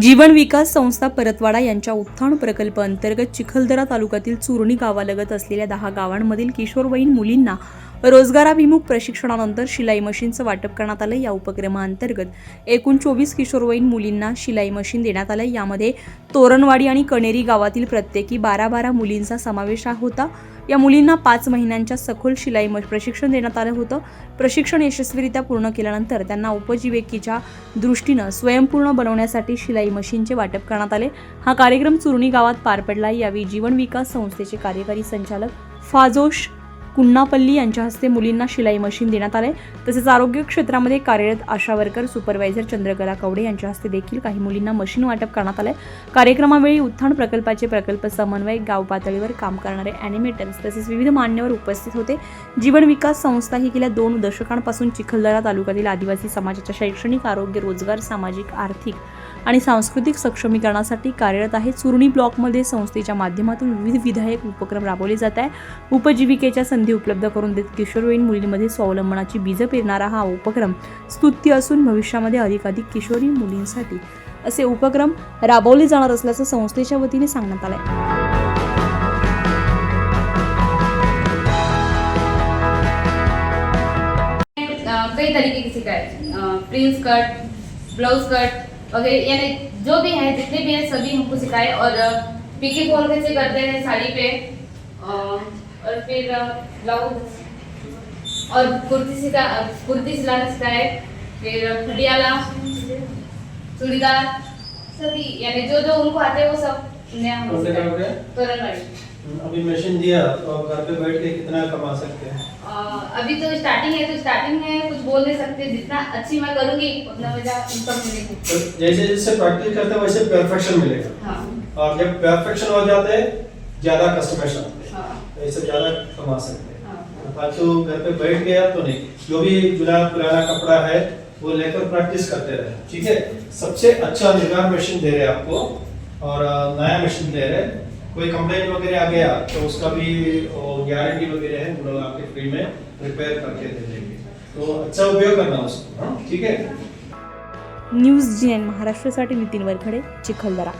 जीवन विकास संस्था परतवाडा यांच्या उत्थान प्रकल्प अंतर्गत चिखलदरा तालुक्यातील चुरणी गावालगत असलेल्या दहा गावांमधील किशोरवयीन मुलींना रोजगाराभिमुख प्रशिक्षणानंतर शिलाई मशीनचं वाटप करण्यात आलं. या उपक्रमाअंतर्गत एकूण चोवीस किशोरवयीन मुलींना शिलाई मशीन देण्यात आलं. यामध्ये तोरणवाडी आणि कणेरी गावातील प्रत्येकी बारा बारा मुलींचा समावेश होता. या मुलींना पाच महिन्यांच्या सखोल शिलाई म- प्रशिक्षण देण्यात आलं होतं. प्रशिक्षण यशस्वीरित्या पूर्ण केल्यानंतर त्यांना उपजीविकेच्या दृष्टीनं स्वयंपूर्ण बनवण्यासाठी शिलाई मशीनचे वाटप करण्यात आले. हा कार्यक्रम चुरणी गावात पार पडला यावेळी जीवन विकास संस्थेचे कार्यकारी संचालक फाजोश कुन्नापल्ली यांच्या हस्ते मुलींना शिलाई मशीन देण्यात आले तसेच आरोग्य क्षेत्रामध्ये कार्यरत आशा वर्कर सुपरवायझर चंद्रकला कवडे यांच्या हस्ते देखील काही मुलींना मशीन वाटप करण्यात आले कार्यक्रमावेळी उत्थान प्रकल्पाचे प्रकल्प समन्वय गाव पातळीवर काम करणारे अॅनिमेटर्स तसेच विविध मान्यवर उपस्थित होते. जीवन विकास संस्था ही गेल्या दोन दशकांपासून चिखलदरा तालुक्यातील आदिवासी समाजाच्या शैक्षणिक आरोग्य रोजगार सामाजिक आर्थिक आणि सांस्कृतिक सक्षमीकरणासाठी कार्यरत आहे. चुरणी ब्लॉकमध्ये संस्थेच्या माध्यमातून विविध विधायक उपक्रम राबवले जात आहे उपजीविकेच्या संधी उपलब्ध करून देत किशोरवयीन मुलींमध्ये स्वावलंबनाची बीजं पेरणारा हा उपक्रम स्तुत्य असून भविष्यामध्ये अधिकाधिक किशोरी मुलींसाठी असे उपक्रम राबवले जाणार असल्याचं संस्थेच्या वतीने सांगण्यात आलं आहे कई तरीके की सिखाए प्रिंस कट ब्लाउज कट वगैरह यानी जो भी है जितने भी हैं सभी हमको सिखाए और पीके फॉल कैसे करते हैं साड़ी पे और फिर ब्लाउज और कुर्ती सिखा कुर्ती सिलाना सिखाए फिर पटियाला चूड़ीदार सभी यानी जो जो उनको आते हैं वो सब नया हमको कौन से काम सिखाए पे? तोरणवाड़ी अभी मशीन दिया तो आप घर पे बैठ के कितना कमा सकते हैं? अभी तो स्टार्टिंग है तो स्टार्टिंग में कुछ बोल नहीं सकते जितना अच्छी मैं करूँगी उतना मुझे इनकम मिलेगी। तो जैसे जैसे प्रैक्टिस करते वैसे परफेक्शन मिलेगा। हाँ। और जब परफेक्शन हो जाते हैं ज़्यादा कस्टमर्स आते हैं। हाँ। तो इससे ज़्यादा कमा सकते हैं। हाँ। फालतू घर पे बैठ गया तो नहीं। जो भी जुला पुराना कपड़ा है वो लेकर प्रैक्टिस करते रहे। ठीक है? सबसे अच्छा निगार मशीन दे रहे हैं आपको और नया मशीन दे रहे हैं। कोई कंप्लेंट वगैरह आ गया तो उसका भी गारंटी वगैरह है हम लोग आपके फ्री में रिपेयर करके दे देंगे। तो अच्छा उपयोग करना उसको हाँ ठीक है? न्यूज जी एन महाराष्ट्रासाठी नितीन वरखडे चिखलदरा.